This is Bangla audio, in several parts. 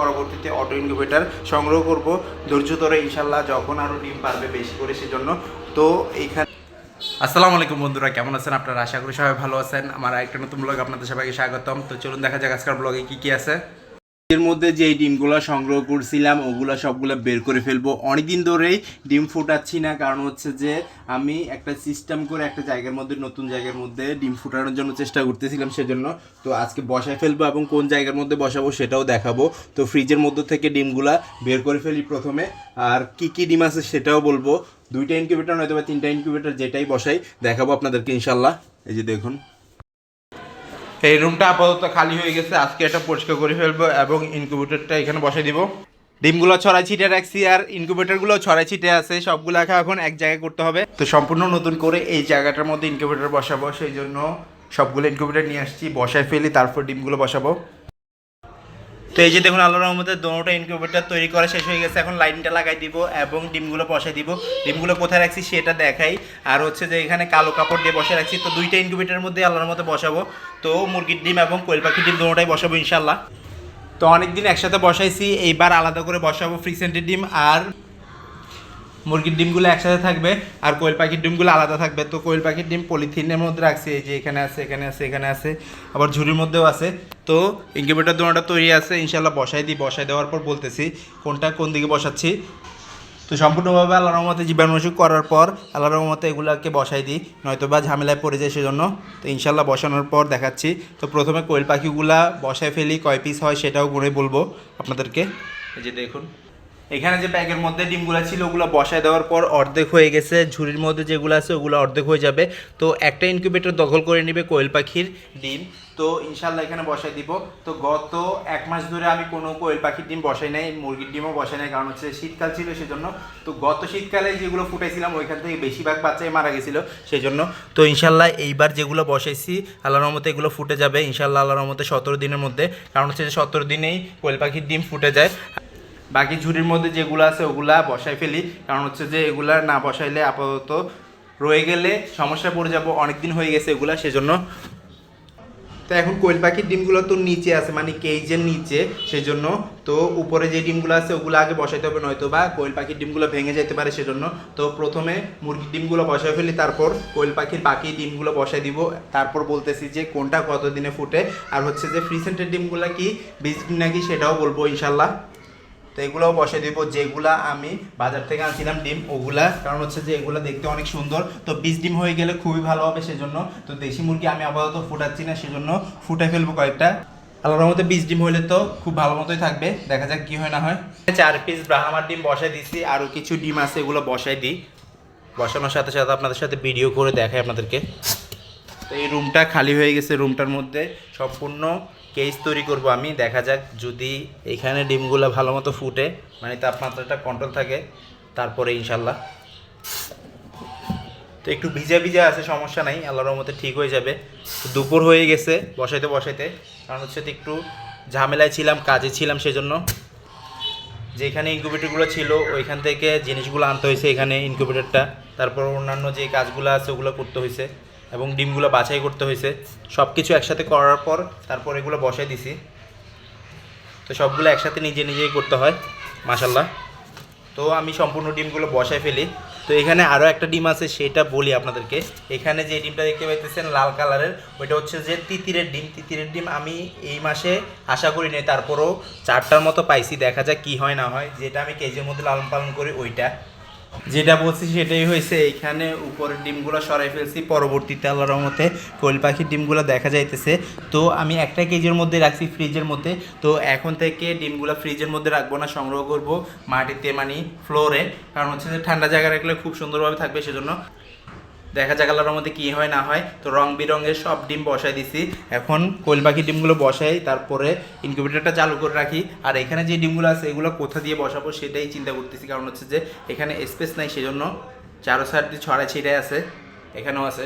পরবর্তীতে অটো ইনকিউবেটার সংগ্রহ করব। ধৈর্য ধরে ইনশাল্লাহ যখন আরও ডিম পারবে বেশি করে সেজন্য। তো এইখানে আসসালামু আলাইকুম বন্ধুরা, কেমন আছেন আপনারা? আশা করি সবাই ভালো আছেন। আমার একটা নতুন ব্লগ আপনাদের সবাইকে স্বাগতম। তো চলুন দেখা যাক আজকের ব্লগে কী কী আছে। এর মধ্যে যে ডিমগুলো সংগ্রহ করছিলাম, ওগুলো সবগুলো বের করে ফেলব। অনেকদিন ধরেই ডিম ফুটাচ্ছি না, কারণ হচ্ছে যে আমি একটা সিস্টেম করে একটা জায়গার মধ্যে, নতুন জায়গার মধ্যে ডিম ফুটানোর জন্য চেষ্টা করতেছিলাম সেজন্য। তো আজকে বসায় ফেলব এবং কোন জায়গার মধ্যে বসাবো সেটাও দেখাবো। তো ফ্রিজের মধ্যে থেকে ডিমগুলা বের করে ফেলি প্রথমে। আর কি কি ডিম আছে সেটাও বলব। দুইটা ইনকিউবেটার নয়তো বা তিনটা ইনকিউবেটার যেটাই বসাই, দেখাবো আপনাদেরকে ইনশাল্লাহ। এই যে দেখুন। এই রুমটা আপাতত খালি হয়ে গেছে। আজকে এটা পরিষ্কার করে ফেলব এবং ইনকিউবেটরটা এখানে বসে দিব। ডিমগুলো ছড়াই ছিটে রাখছি আর ইনকিউবেটরগুলো ছড়াই ছিটে আছে। সবগুলো এখন এক জায়গায় করতে হবে। তো সম্পূর্ণ নতুন করে এই জায়গাটার মধ্যে ইনকিউবেটর বসাবো। সেই জন্য সবগুলো ইনকিউবেটর নিয়ে আসছি। বসায় ফেলি, তারপর ডিমগুলো বসাবো। তো এই যে দেখুন, আল্লাহর রহমতের দোনোটা ইনকিউবেটার তৈরি করা শেষ হয়ে গেছে। এখন লাইনটা লাগাই দিব এবং ডিমগুলো বসাই দিব। ডিমগুলো কোথায় রাখছি সেটা দেখাই। আর হচ্ছে যে এখানে কালো কাপড় দিয়ে বসে রাখছি। তো দুইটা ইনকিউবেটারের মধ্যে আল্লাহর মতো বসাবো। তো মুরগির ডিম এবং কোয়েল পাখির ডিম দোনোটাই বসাবো ইনশাল্লাহ তো অনেকদিন একসাথে বসাইছি। এইবার আলাদা করে বসাবো ফ্রিসেন্টের ডিম আর মুরগির ডিমগুলো একসাথে থাকবে আর কোয়েল পাখির ডিমগুলো আলাদা থাকবে। তো কোয়েল পাখির ডিম পলিথিনের মধ্যে রাখছি, এই যে এখানে আছে এখানে আছে এখানে আছে, আবার ঝুড়ির মধ্যেও আছে। তো ইনকিউবেটর দোনোটা তৈরি আছে ইনশাল্লাহ বসাই দিই, বসাই দেওয়ার পর বলতেছি কোনটা কোন দিকে বসাচ্ছি। তো সম্পূর্ণভাবে আল্লাহ রহমতে জীবাণুনাশক করার পর আল্লাহ রহমতে এগুলাকে বসাই দিই নয়তো বা ঝামেলায় পড়ে যায় সেজন্য। তো ইনশাল্লাহ বসানোর পর দেখাচ্ছি। তো প্রথমে কোয়েল পাখিগুলা বসায় ফেলি, কয় পিস হয় সেটাও গুণে বলব আপনাদেরকে। যে দেখুন এখানে যে ব্যাগের মধ্যে ডিমগুলো ছিল, ওগুলো বসায় দেওয়ার পর অর্ধেক হয়ে গেছে। ঝুড়ির মধ্যে যেগুলো আছে, ওগুলো অর্ধেক হয়ে যাবে। তো একটা ইনকিউবেটর দখল করে নেবে কোয়েল পাখির ডিম। তো ইনশাল্লাহ এখানে বসাই দিব। তো গত এক মাস ধরে আমি কোনো কোয়েল পাখির ডিম বসাই নাই, মুরগির ডিমও বসাই নাই, কারণ হচ্ছে শীতকাল ছিল সেজন্য। তো গত শীতকালে যেগুলো ফুটাইছিলাম, ওইখান থেকে বেশিরভাগ বাচ্চাই মারা গেছিল সেই জন্য তো ইনশাল্লাহ এইবার যেগুলো বসাইছি আল্লাহ রহমতে এগুলো ফুটে যাবে। ইনশাল্লাহ আল্লাহ রহমতে সতেরো দিনের মধ্যে। কারণ হচ্ছে যে সতেরো দিনেই কোয়েল পাখির ডিম ফুটে যায়। বাকি ঝুড়ির মধ্যে যেগুলো আছে ওগুলা বসাই ফেলি। কারণ হচ্ছে যে এগুলা না বসাইলে আপাতত রয়ে গেলে সমস্যা পড়ে যাব অনেক দিন হয়ে গেছে এগুলা, সেজন্য। তো এখন কোয়েল পাখির ডিমগুলো তো নিচে আছে মানে কেজের নিচে, সেজন্য তো উপরে যে ডিমগুলো আছে ওগুলো আগে বসাইতে হবে নয়তো বা কোয়েল পাখির ডিমগুলো ভেঙে যেতে পারে, সেজন্য। তো প্রথমে মুরগির ডিমগুলো বসাই ফেলি, তারপর কোয়েল পাখির বাকি ডিমগুলো বসাই দিব। তারপর বলতেছি যে কোনটা কত দিনে ফুটে, আর হচ্ছে যে ফ্রিসেন্টের ডিমগুলো কি বীজ নাকি সেটাও বলব, ইনশাল্লাহ। তো এগুলোও বসে দিব, যেগুলা আমি বাজার থেকে আনছিলাম ডিম, ওগুলা। কারণ হচ্ছে যে এগুলো দেখতে অনেক সুন্দর। তো বীজ ডিম হয়ে গেলে খুবই ভালো হবে সেজন্য। তো দেশি মুরগি আমি আপাতত ফুটাচ্ছি না, সেজন্য ফুটে ফেলব কয়েকটা। আল্লাহর মধ্যে বীজ ডিম হইলে তো খুব ভালো মতোই থাকবে। দেখা যাক কি হয়, না হয়। চার পিস ব্রাহ্মার ডিম বসাই দিছি, আরও কিছু ডিম আছে, এগুলো বসাই দিই। বসানোর সাথে সাথে আপনাদের সাথে ভিডিও করে দেখাই আপনাদেরকে। তো এই রুমটা খালি হয়ে গেছে রুমটার মধ্যে সম্পূর্ণ কেস তৈরি করব আমি। দেখা যাক যদি এখানে ডিমগুলো ভালো মতো ফুটে মানে তাপমাত্রাটা কন্ট্রোল থাকে, তারপরে ইনশাল্লাহ। তো একটু ভিজা ভিজা আছে, সমস্যা নাই, আল্লাহর রহমতে ঠিক হয়ে যাবে। দুপুর হয়ে গেছে বসাইতে বসাইতে। কারণ হচ্ছে তো একটু ঝামেলায় ছিলাম, কাজে ছিলাম সেজন্য। যেখানে ইনকিউবেটরগুলো ছিল, ওইখান থেকে জিনিসগুলো আনতে হয়েছে এখানে ইনকিউবেটরটা তারপর অন্যান্য যে কাজগুলো আছে, ওগুলো করতে হয়েছে। এবং ডিমগুলো বাছাই করতে হয়েছে। সব কিছু একসাথে করার পর তারপর এগুলো বসাই দিছি। তো সবগুলো একসাথে নিজে নিজেই করতে হয় মাসাল্লাহ তো আমি সম্পূর্ণ ডিমগুলো বসায় ফেলি। তো এখানে আরও একটা ডিম আছে, সেটা বলি আপনাদেরকে। এখানে যে ডিমটা দেখতে পাইতেছেন লাল কালারের, ওইটা হচ্ছে যে তিতিরের ডিম। তিতিরের ডিম আমি এই মাসে আশা করি নাই, তারপরও চারটার মতো পাইছি। দেখা যাক কি হয়, না হয়। যেটা আমি কেজির মধ্যে লালন পালন করি, ওইটা। যেটা বলছি সেটাই হয়েছে, এইখানে উপরের ডিমগুলো সরাই ফেলছি পরবর্তীতে আল্লাহর রহমতে কোয়েল পাখির ডিমগুলো দেখা যাইতেছে। তো আমি একটা কেজির মধ্যে রাখছি ফ্রিজের মধ্যে, তো এখন থেকে ডিমগুলো ফ্রিজের মধ্যে রাখব না, সংগ্রহ করব মাটিতে মানে ফ্লোরে কারণ হচ্ছে যে ঠান্ডা জায়গায় রাখলে খুব সুন্দরভাবে থাকবে সেজন্য। দেখা যাক আল্লাহর মধ্যে কী হয়, না হয়। তো রং বিরঙের সব ডিম বসাই দিছি। এখন কোয়েল পাখির ডিমগুলো বসাই, তারপরে ইনকিউবেটরটা চালু করে রাখি। আর এখানে যে ডিমগুলো আছে, এগুলো কোথা দিয়ে বসাবো সেটাই চিন্তা করতেছি। কারণ হচ্ছে যে, এখানে স্পেস নাই, সেজন্য চারো সাইড দিয়ে ছড়াই ছিঁড়ে আছে। এখানেও আছে।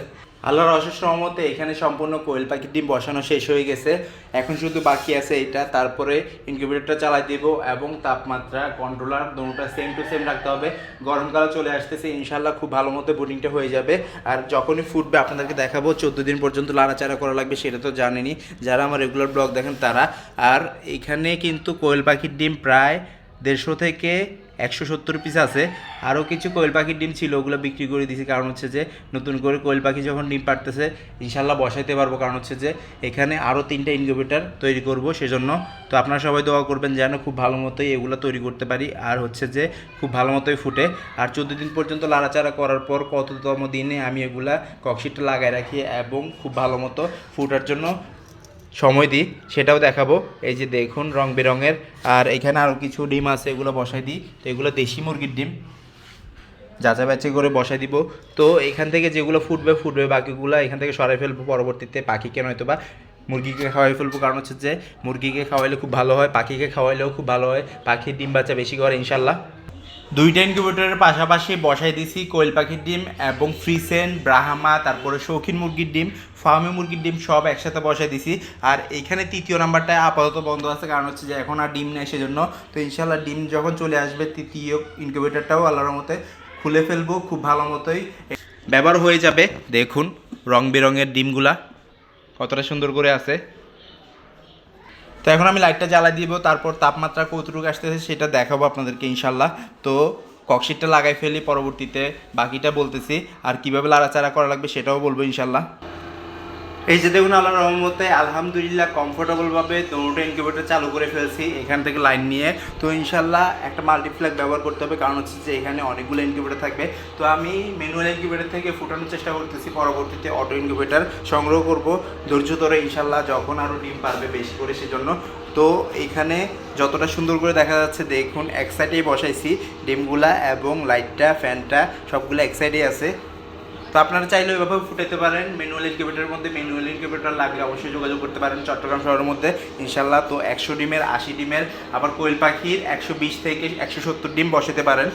আল্লাহর অশেষ রহমতে এখানে সম্পূর্ণ কোয়েল পাখির ডিম বসানো শেষ হয়ে গেছে। এখন শুধু বাকি আছে এটা, তারপরে ইনকিউবেটরটা চালাই দিব এবং তাপমাত্রা, কন্ট্রোলার দুটোটা সেম টু সেম রাখতে হবে। গরমকালে চলে আসতেছে ইনশাল্লাহ খুব ভালো মতো বোটিংটা হয়ে যাবে। আর যখনই ফুটবে আপনাদেরকে দেখাবো, চোদ্দ দিন পর্যন্ত লাড়াচাড়া করা লাগবে সেটা তো জানেনই। যারা আমার রেগুলার ব্লগ দেখেন তারা। আর এখানে কিন্তু কোয়েল পাখির ডিম প্রায় দেড়শো থেকে একশো সত্তর পিস আছে। আরও কিছু কোয়েল পাখির ডিম ছিল, ওগুলো বিক্রি করে দিয়েছি। কারণ হচ্ছে যে, নতুন করে কোয়েল পাখি যখন ডিম পারতেছে ইনশাল্লাহ বসাইতে পারব। কারণ হচ্ছে যে, এখানে আরও তিনটা ইনকিউবেটার তৈরি করব সেজন্য। তো আপনারা সবাই দোয়া করবেন যেন খুব ভালো মতোই এগুলো তৈরি করতে পারি। আর হচ্ছে যে, খুব ভালো মতোই ফুটে। আর চোদ্দ দিন পর্যন্ত লাড়াচাড়া করার পর কততম দিনে আমি এগুলা ককশিটটা লাগাই রাখি এবং খুব ভালো মতো ফুটার জন্য সময় দিই, সেটাও দেখাবো। এই যে দেখুন, রং বেরঙের। আর এখানে আরও কিছু ডিম আছে, এগুলো বসাই দিই। তো এগুলো দেশি মুরগির ডিম। যাচা বাছাই করে বসাই দিব। তো এখান থেকে যেগুলো ফুটবে ফুটবে বাকিগুলো এখান থেকে সরাই ফেলব পরবর্তীতে। পাখিকে নয়তো বা মুরগিকে খাওয়াই ফেলব। কারণ হচ্ছে যে, মুরগিকে খাওয়াইলে খুব ভালো হয়, পাখিকে খাওয়াইলেও খুব ভালো হয়। পাখির ডিম বাচ্চা বেশি করে, ইনশাল্লাহ। দুইটা ইনকিউবেটরের পাশাপাশি বসাই দিছি কোয়েল পাখির ডিম এবং ফ্রিসেন, ব্রাহামা, তারপরে শৌখিন মুরগির ডিম, ফার্মে মুরগির ডিম সব একসাথে বসাই দিছি। আর এখানে তৃতীয় নাম্বারটা আপাতত বন্ধ আছে, কারণ হচ্ছে যে এখন আর ডিম নেই সেজন্য। তো ইনশাল্লাহ ডিম যখন চলে আসবে তৃতীয় ইনকিউবেটরটাও আল্লাহর মতে খুলে ফেলব খুব ভালো মতোই। ব্যবহার হয়ে যাবে, দেখুন রং বেরঙের ডিমগুলা কতটা সুন্দর করে আছে। তো এখন আমি লাইটটা জ্বালা দিব, তারপর তাপমাত্রা কতটুকু আসতেছে সেটা দেখাবো আপনাদেরকে ইনশাল্লাহ তো ককশিটটা লাগাই ফেলি পরবর্তীতে, বাকিটা বলতেছি, আর কীভাবে লাড়াচাড়া করা লাগবে সেটাও বলব ইনশাল্লাহ এই যে দেখুন আল্লাহ রহমতে আলহামদুলিল্লাহ কমফোর্টেবলভাবে দুটো ইনকিউবেটর চালু করে ফেলছি, এখান থেকে লাইন নিয়ে। তো ইনশাল্লাহ একটা মাল্টিপ্ল্যাগ ব্যবহার করতে হবে, কারণ হচ্ছে যে এখানে অনেকগুলো ইনকিউবেটর থাকবে। তো আমি ম্যানুয়াল ইনকিউবেটর থেকে ফুটানোর চেষ্টা করতেছি, পরবর্তীতে অটো ইনকিউবেটর সংগ্রহ করব। ধৈর্য ধরে ইনশাল্লাহ যখন আরও ডিম পারবে বেশি করে সেজন্য। তো এখানে যতটা সুন্দর করে দেখা যাচ্ছে, দেখুন, এক সাইডেই বসাইছি, ডিমগুলা এবং লাইটটা ফ্যানটা সবগুলো এক সাইডেই আছে। তো আপনারা চাইলে ওইভাবে ফুটাইতে পারেন। ম্যানুয়াল ইনকিউবেটরের মধ্যে ম্যানুয়াল ইনকিউবেটর লাগলে অবশ্যই যোগাযোগ করতে পারেন চট্টগ্রাম শহরের মধ্যে। ইনশাল্লাহ তো একশো ডিমের, আশি ডিমের, আবার কোয়েল পাখির একশো বিশ থেকে একশো সত্তর ডিম বসাতে পারেন।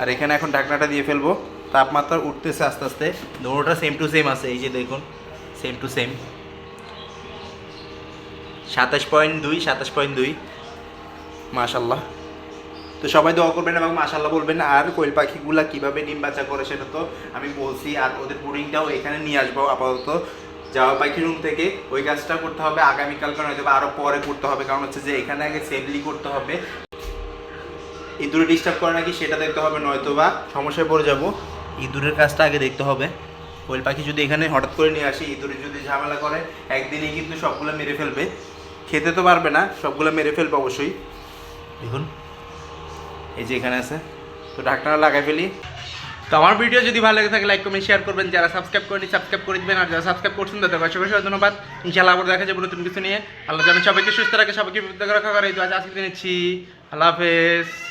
আর এখানে এখন ঢাকনাটা দিয়ে ফেলব। তাপমাত্রা উঠতেছে আস্তে আস্তে। দুটোটা সেম টু সেম আছে, এই যে দেখুন সেম টু সেম সাতাশ পয়েন্ট দুই, সাতাশ পয়েন্ট দুই। মাশাল্লাহ তো সবাই দোয়া করবেন এবং মাশাল্লাহ বলবেন, আর কোয়েল পাখিগুলা কীভাবে ডিম বাচ্চা করে সেটা তো আমি বলছি, আর ওদের বোর্ডিংটাও এখানে নিয়ে আসব আপাতত। যাওয়া পাখি রুম থেকে ওই কাজটা করতে হবে আগামীকালকে নয়তো বা আরও পরে করতে হবে, কারণ হচ্ছে যে এখানে আগে সেফলি করতে হবে। ইঁদুরে ডিস্টার্ব করে নাকি সেটা দেখতে হবে, নয়তো বা সমস্যায় পড়ে যাব। ইঁদুরের কাজটা আগে দেখতে হবে। কোয়েল পাখি যদি এখানে হঠাৎ করে নিয়ে আসি, ইঁদুরে যদি ঝামেলা করে, একদিনেই কিন্তু সবগুলো মেরে ফেলবে। খেতে তো পারবে না, সবগুলো মেরে ফেলবে অবশ্যই। দেখুন এই যে এখানে আছে। তো ঢাকনা লাগাই ফেলি। তো আমার ভিডিও যদি ভালো লাগে থাকে লাইক কমেন্ট শেয়ার করবেন। যারা সাবস্ক্রাইব করেনি সাবস্ক্রাইব করে দিবেন। আর যারা সাবস্ক্রাইব করছেন, তাদের অসংখ্য অসংখ্য ধন্যবাদ। ইনশাআল্লাহ আবার দেখা যাবে নতুন কিছু নিয়ে। আল্লাহ যেন সবাইকে সুস্থ রাখে, সবাইকে বিপদ রাখা। করে তো আজ আজকে নিচ্ছি আল্লাহ হাফেজ।